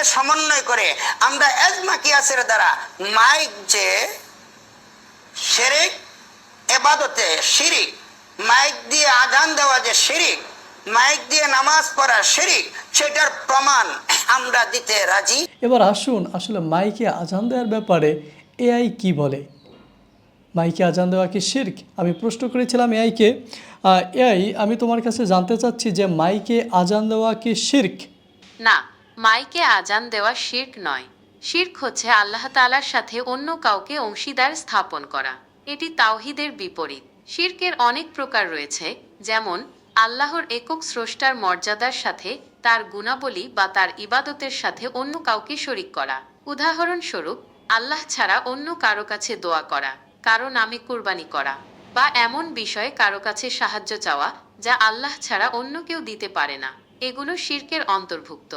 মাইককে সমন্বয় করে? আমরা এজমা কিয়াসের দ্বারা মাইক যে শেরিক এবাদতে শিরিক মাইক দিয়ে আজান দেওয়া যে শিরিক মাইক দিয়ে নামাজ পড়া শিরিক সেটার প্রমাণ আমরা দিতে রাজি। এবার আসুন আসলে মাইকে আজান দেওয়ার ব্যাপারে এআই কি বলে? মাইকে আজান দেওয়া কি শির্ক? আমি প্রশ্ন করেছিলাম এআইকে। এআই আমি তোমার কাছে জানতে চাচ্ছি যে মাইকে আজান দেওয়া কি শির্ক? না মাইকে আজান দেওয়া শির্ক নয়। শির্ক হচ্ছে আল্লাহ তাআলার সাথে অন্য কাউকে অংশীদার স্থাপন করা। এটি তাওহিদের বিপরীত। শির্কের অনেক প্রকার রয়েছে, যেমন, আল্লাহর একক স্রষ্টার মর্যাদার সাথে তার গুণাবলী বা তার ইবাদতের সাথে অন্য কাউকে শরিক করা। উদাহরণস্বরূপ, আল্লাহ ছাড়া অন্য কারও কাছে দোয়া করা, কারও নামে কুরবানি করা, বা এমন বিষয়ে কারও কাছে সাহায্য চাওয়া, যা আল্লাহ ছাড়া অন্য কেউ দিতে পারে না। এগুলো শির্কের অন্তর্ভুক্ত।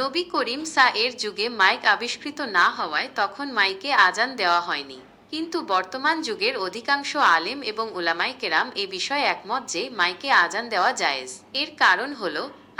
নবী করিম সা এর যুগে মাইক আবিষ্কৃত না হওয়ায় তখন মাইকে আজান দেওয়া হয়নি। কিন্তু বর্তমান যুগের অধিকাংশ আলেম এবং উলামাই কেরাম এ বিষয়ে একমত যে মাইকে আজান দেওয়া জায়েজ। এর কারণ হল,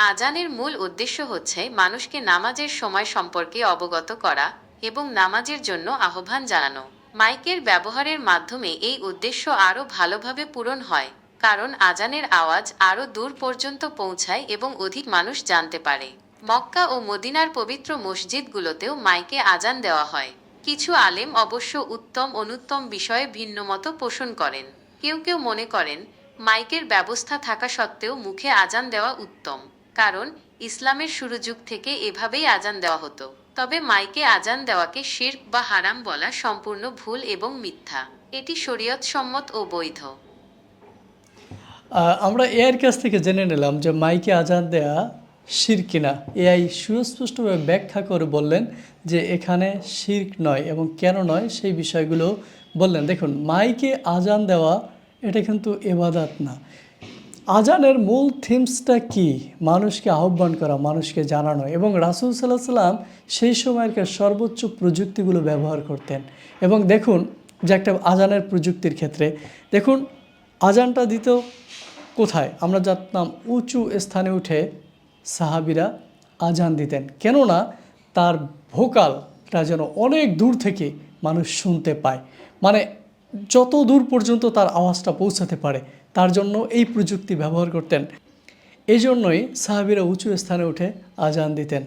আজানের মূল উদ্দেশ্য হচ্ছে মানুষকে নামাজের সময় সম্পর্কে অবগত করা এবং নামাজের জন্য আহ্বান জানানো। মাইকের ব্যবহারের মাধ্যমে এই উদ্দেশ্য আরও ভালোভাবে পূরণ হয়, কারণ আজানের আওয়াজ আরও দূর পর্যন্ত পৌঁছায় এবং অধিক মানুষ জানতে পারে। মক্কা ও মদিনার পবিত্র মসজিদগুলোতেও মাইকে আজান দেওয়া হয়। কিছু আলেম অবশ্য উত্তম অনুত্তম বিষয়ে ভিন্ন মত পোষণ করেন। কেউ কেউ মনে করেন, মাইকের ব্যবস্থা থাকা সত্ত্বেও মুখে আজান দেওয়া উত্তম, কারণ ইসলামের শুরু যুগ থেকে এভাবেই আজান দেওয়া হতো। তবে মাইকে আজান দেওয়াকে শির্ক বা হারাম বলা সম্পূর্ণ ভুল এবং মিথ্যা। এটি শরীয়ত সম্মত ও বৈধ। আমরা এআইয়ের কাছ থেকে জেনে নিলাম যে মাইকে আজান দেয়া শির কিনা? এআই সুস্পষ্টভাবে ব্যাখ্যা করে বললেন যে এখানে শির্ক নয় এবং কেন নয় সেই বিষয়গুলো বললেন। দেখুন, মাইকে আজান দেওয়া, এটা কিন্তু এবাদাত না। আজানের মূল থিমসটা কি? মানুষকে আহ্বান করা, মানুষকে জানানো এবং রাসুল সাল্লাহ সাল্লাম সেই সময়কার সর্বোচ্চ প্রযুক্তিগুলো ব্যবহার করতেন। এবং দেখুন যে একটা আজানের প্রযুক্তির ক্ষেত্রে, দেখুন, আজানটা দিত কোথায়? আমরা জানতাম উঁচু স্থানে উঠে সাহাবিরা আজান দিতেন। কেননা তার ভোকালটা যেন অনেক দূর থেকে মানুষ শুনতে পায়। মানে যত দূর পর্যন্ত তার আওয়াজটা পৌঁছাতে পারে, তার জন্য এই প্রযুক্তি ব্যবহার করতেন। এই জন্যই সাহাবিরা উঁচু স্থানে উঠে আজান দিতেন।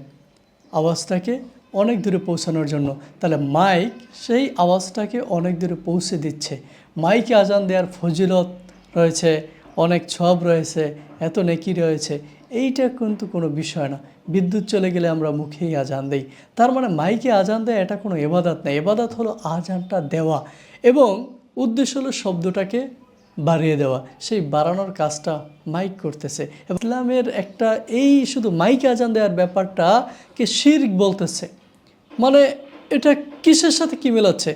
আওয়াজটাকে অনেক দূরে পৌঁছানোর জন্য। তাহলে মাইক সেই আওয়াজটাকে অনেক দূরে পৌঁছে দিচ্ছে। মাইকে আজান দেওয়ার ফজিলত রয়েছে, অনেক ছব রয়েছে, এত নেকি রয়েছে। এইটা কিন্তু কোনো বিষয় না। বিদ্যুৎ চলে গেলে আমরা মুখেই আজান দেই। তার মানে মাইকে আজান দেয় এটা কোনো এবাদাত না। এবাদাত হলো আজানটা দেওয়া এবং উদ্দেশ্য হলো শব্দটাকে বাড়িয়ে দেওয়া। সেই বাড়ানোর কাজটা মাইক করতেছে। ইসলামের একটা এই শুধু মাইকে আজান দেওয়ার ব্যাপারটাকে শির্ক বলতেছে। মানে এটা কিসের সাথে কী মেলাচ্ছে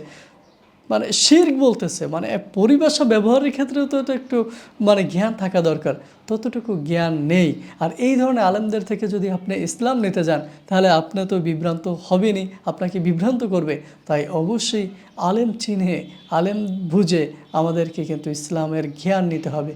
মানে শির্ক বলতেছে মানে পরিভাষা ব্যবহারের ক্ষেত্রেও তো এটা একটু মানে জ্ঞান থাকা দরকার। ততটুকু জ্ঞান নেই। আর এই ধরনের আলেমদের থেকে যদি আপনি ইসলাম নিতে যান, তাহলে আপনি তো বিভ্রান্ত হবেনই, আপনাকে বিভ্রান্ত করবে। তাই অবশ্যই আলেম চিনে, আলেম বুঝে আমাদেরকে কিন্তু ইসলামের জ্ঞান নিতে হবে।